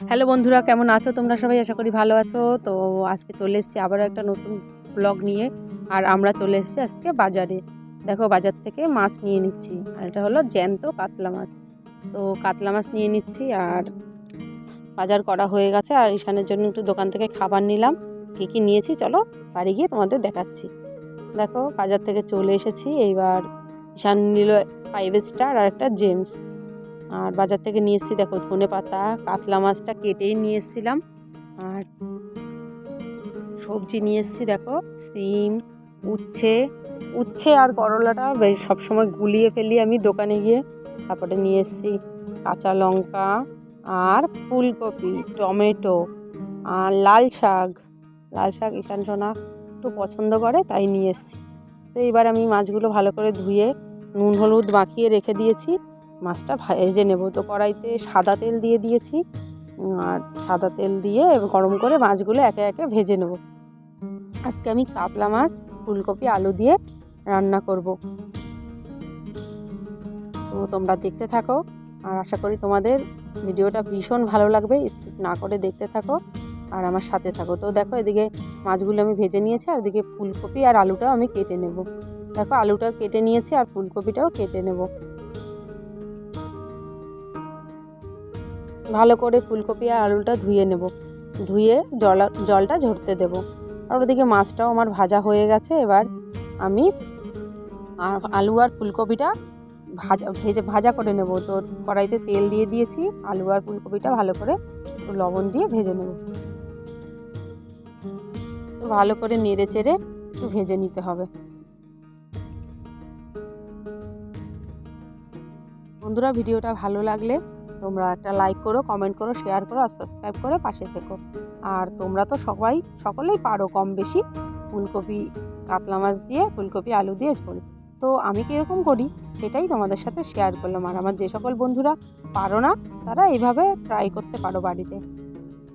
Hello বন্ধুরা, কেমন আছো? তোমরা সবাই আশা করি ভালো আছো। তো আজকে চলে এসেছি আবারও একটা নতুন ব্লগ নিয়ে। আর আমরা চলে এসেছি আজকে বাজারে। দেখো, বাজার থেকে মাছ নিয়ে নিচ্ছি। আর এটা হলো জ্যান্ত কাতলা মাছ। তো কাতলা মাছ নিয়ে নিচ্ছি আর বাজার করা হয়ে গেছে। আর ঈশানের জন্য একটু দোকান থেকে খাবার নিলাম। কী কী নিয়েছি চলো, বাড়ি গিয়ে তোমাদের দেখাচ্ছি। দেখো, বাজার থেকে চলে এসেছি। এইবার ঈশান নিল ফাইভ স্টার আর একটা জেমস আর বাজার থেকে নিয়ে এসেছি, দেখো ধনে পাতা, কাতলা মাছটা কেটেই নিয়ে এসেছিলাম। আর সবজি নিয়ে এসেছি, দেখো সিম, উচ্ছে। উচ্ছে আর করলাটা বেশ সবসময় গুলিয়ে ফেলি আমি দোকানে গিয়ে। তারপরে নিয়ে এসেছি কাঁচা লঙ্কা আর ফুলকপি, টমেটো আর লাল শাক। লাল শাক ঈশান সোনা একটু পছন্দ করে, তাই নিয়ে এসেছি। তো এবার আমি মাছগুলো ভালো করে ধুয়ে নুন, হলুদ মাখিয়ে রেখে দিয়েছি। মাছটা ভেজে নেব তো কড়াইতে সাদা তেল দিয়ে দিয়েছি আর সাদা তেল দিয়ে গরম করে মাছগুলো একে একে ভেজে নেব। আজকে আমি কাতলা মাছ, ফুলকপি, আলু দিয়ে রান্না করব। তো তোমরা দেখতে থাকো, আর আশা করি তোমাদের ভিডিওটা ভীষণ ভালো লাগবে, স্কিপ না করে দেখতে থাকো, আর আমার সাথে থাকো। তো দেখো, এদিকে মাছগুলো আমি ভেজে নিয়েছি, আর এদিকে ফুলকপি আর আলুটাও আমি কেটে নেব। দেখো, আলুটাও কেটে নিয়েছি, আর ফুলকপিটাও কেটে নেব। ভালো করে ফুলকপি আর আলুটা ধুয়ে নেব। ধুয়ে জল, জলটা ঝরতে দেব। আর ওদিকে মাছটাও আমার ভাজা হয়ে গেছে। এবার আমি আলু আর ফুলকপিটা ভাজা, ভেজে, ভাজা করে নেব। তো কড়াইতে তেল দিয়ে দিয়েছি। আলু আর ফুলকপিটা ভালো করে একটু লবণ দিয়ে ভেজে নেব। ভালো করে নেড়ে চেড়ে একটু ভেজে নিতে হবে। বন্ধুরা, ভিডিওটা ভালো লাগলে তোমরা একটা লাইক করো কমেন্ট করো শেয়ার করো আর সাবস্ক্রাইব করে পাশে থেকো। আর তোমরা তো সবাই, সকলেই পারো কম বেশি ফুলকপি কাতলা মাছ দিয়ে, ফুলকপি আলু দিয়ে ঝোল। তো আমি কীরকম করি? সেটাই তোমাদের সাথে শেয়ার করলাম। আর আমার যে সকল বন্ধুরা পারো না, তারা এইভাবে ট্রাই করতে পারো বাড়িতে।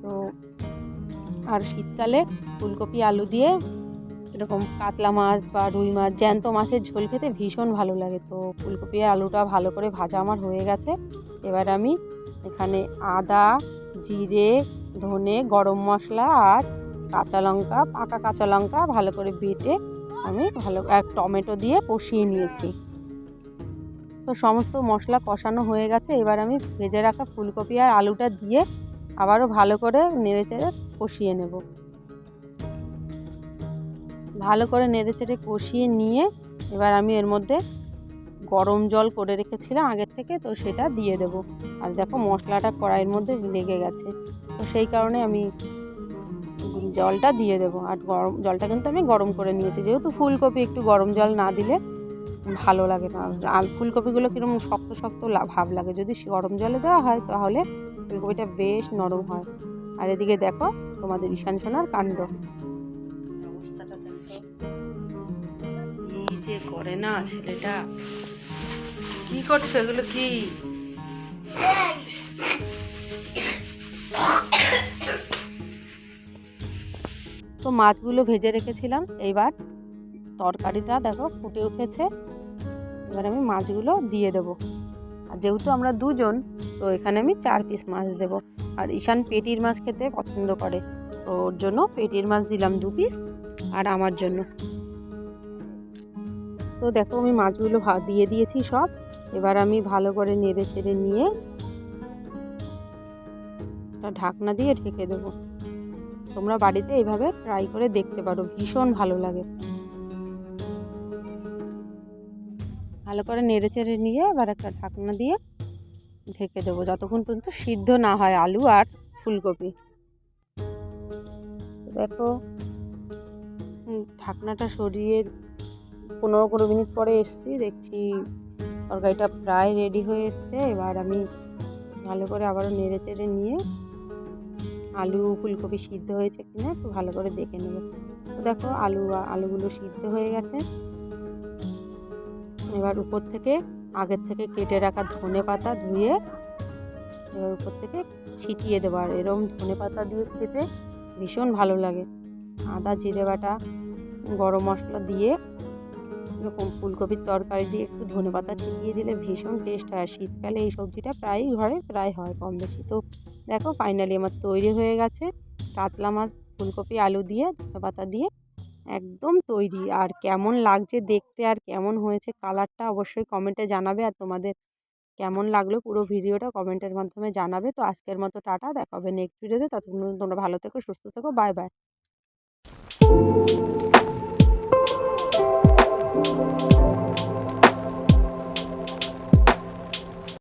তো আর শীতকালে ফুলকপি আলু দিয়ে এরকম কাতলা মাছ বা রুই মাছ, জ্যান্ত মাছের ঝোল খেতে ভীষণ ভালো লাগে। তো ফুলকপি আলুটা ভালো করে ভাজা আমার হয়ে গেছে। এবার আমি এখানে আদা, জিরে, ধনে, গরম মশলা আর কাঁচা লঙ্কা, পাকা কাঁচা লঙ্কা ভালো করে বেটে আমি ভালো এক টমেটো দিয়ে কষিয়ে নিয়েছি। তো সমস্ত মশলা কষানো হয়ে গেছে। এবার আমি ভেজে রাখা ফুলকপি আর আলুটা দিয়ে আবারও ভালো করে নেড়ে চেড়ে কষিয়ে নেব। ভালো করে নেড়ে চেড়ে কষিয়ে নিয়ে এবার আমি এর মধ্যে গরম জল করে রেখেছিলাম আগের থেকে, তো সেটা দিয়ে দেব। আর দেখো মশলাটা কড়াইয়ের মধ্যে লেগে গেছে। তো সেই কারণে আমি জলটা দিয়ে দেব। আর গরম, জলটা কিন্তু আমি গরম করে নিয়েছি। যেহেতু ফুলকপি একটু গরম জল না দিলে ভালো লাগে না। আর ফুলকপিগুলো কীরকম শক্ত শক্ত ভাব লাগে। যদি গরম জলে দেওয়া হয়, তাহলে ফুলকপিটা বেশ নরম হয়। আর এদিকে দেখো তোমাদের ঈশান সোনার কাণ্ড। অবস্থাটা দেখো। যে করে না ছেলেটা কি করছ? এগুলো কি? তো মাছগুলো ভেজে রেখেছিলাম। এইবার তরকারিটা দেখো ফুটে উঠেছে। এবার আমি মাছগুলো দিয়ে দেবো। আর যেহেতু আমরা দুজন, তো এখানে আমি চার পিস মাছ দেবো। আর ঈশান পেটির মাছ খেতে পছন্দ করে। তো ওর জন্য পেটির মাছ দিলাম দু পিস আর আমার জন্য। তো দেখো আমি মাছগুলো দিয়ে দিয়েছি সব। এবার আমি ভালো করে নেড়ে চেড়ে নিয়ে ঢাকনা দিয়ে ঢেকে দেবো। তোমরা বাড়িতে এইভাবে ট্রাই করে দেখতে পারো, ভীষণ ভালো লাগে। ভালো করে নেড়ে চেড়ে নিয়ে এবার একটা ঢাকনা দিয়ে ঢেকে দেবো, যতক্ষণ পর্যন্ত সিদ্ধ না হয় আলু আর ফুলকপি। দেখো, ঢাকনাটা সরিয়ে পনেরো কুড়ি মিনিট পরে এসছি, দেখছি তরকারিটা প্রায় রেডি হয়ে এসছে। এবার আমি ভালো করে আবারও নেড়ে চেড়ে নিয়ে আলু ফুলকপি সিদ্ধ হয়েছে কিনা একটু ভালো করে দেখে নেব। তো দেখো আলু, আলুগুলো সিদ্ধ হয়ে গেছে। এবার উপর থেকে, আগের থেকে কেটে রাখা ধনে পাতা ধুয়ে এবার উপর থেকে ছিটিয়ে দেবো। আর এরকম ধনে পাতা দিয়ে খেতে ভীষণ ভালো লাগে। আদা, জিরে বাটা, গরম মশলা দিয়ে এরকম ফুলকপির তরকারি দিয়ে একটু ধনে পাতা ছিটিয়ে দিলে ভীষণ টেস্ট হয়। শীতকালে এই সবজিটা প্রায়ই ঘরে প্রায় হয় কম বেশি। তো দেখো ফাইনালি আমার তৈরি হয়ে গেছে কাতলা মাছ, ফুলকপি, আলু দিয়ে, ধনে পাতা দিয়ে একদম তৈরি। আর কেমন লাগছে দেখতে আর কেমন হয়েছে কালারটা অবশ্যই কমেন্টে জানাবে। আর তোমাদের কেমন লাগল পুরো ভিডিওটা কমেন্টের মাধ্যমে জানাবে। তো আজকের মতো টাটা দেখাবে নেক্সট ভিডিওতে ততক্ষণ তোমরা ভালো থেকো, সুস্থ থেকো বাই বাই